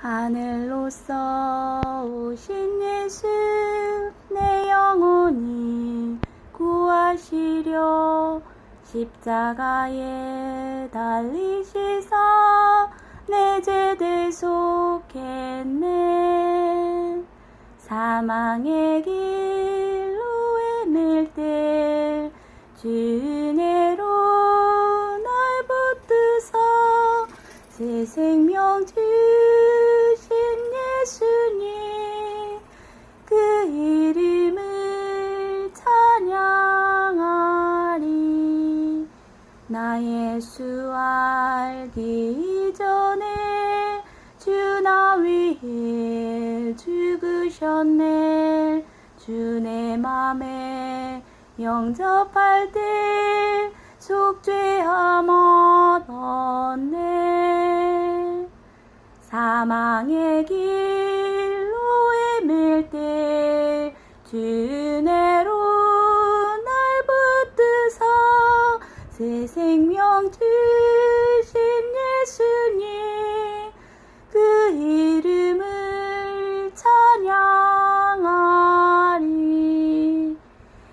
하늘로서 오신 예수 내 영혼이 구하시려 십자가에 달리시사 내 죄들 속했네. 사망의 길로 헤맬 때 주내로 날 붙드사 새 생명 주 예수 알기 전에 주 나 위해 죽으셨네. 주 내 맘에 영접할 때 속죄함 얻었 새 생명 주신 예수님 그 이름을 찬양하리.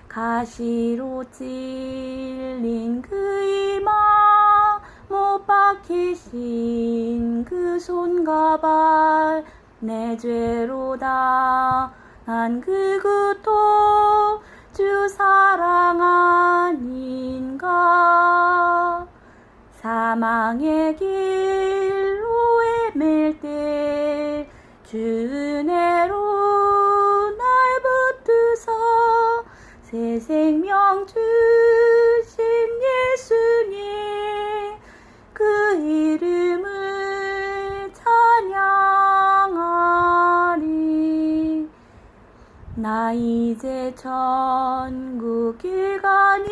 가시로 찔린 그 이마 못 박히신 그 손과 발 내 죄로다 난그 구토 주 사랑 아닌가 사망의 길로 헤맬 때 주내로 날 붙드사 새 생명 주신 예수님 그 이름을 찬양하리. 나 이제 천국 길 가니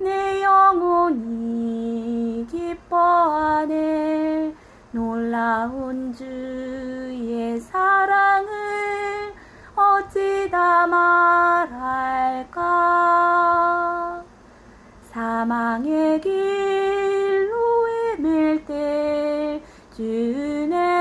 내 영혼 주의 사랑을 어찌다 말할까? 사망의 길로 헤맬 때 주내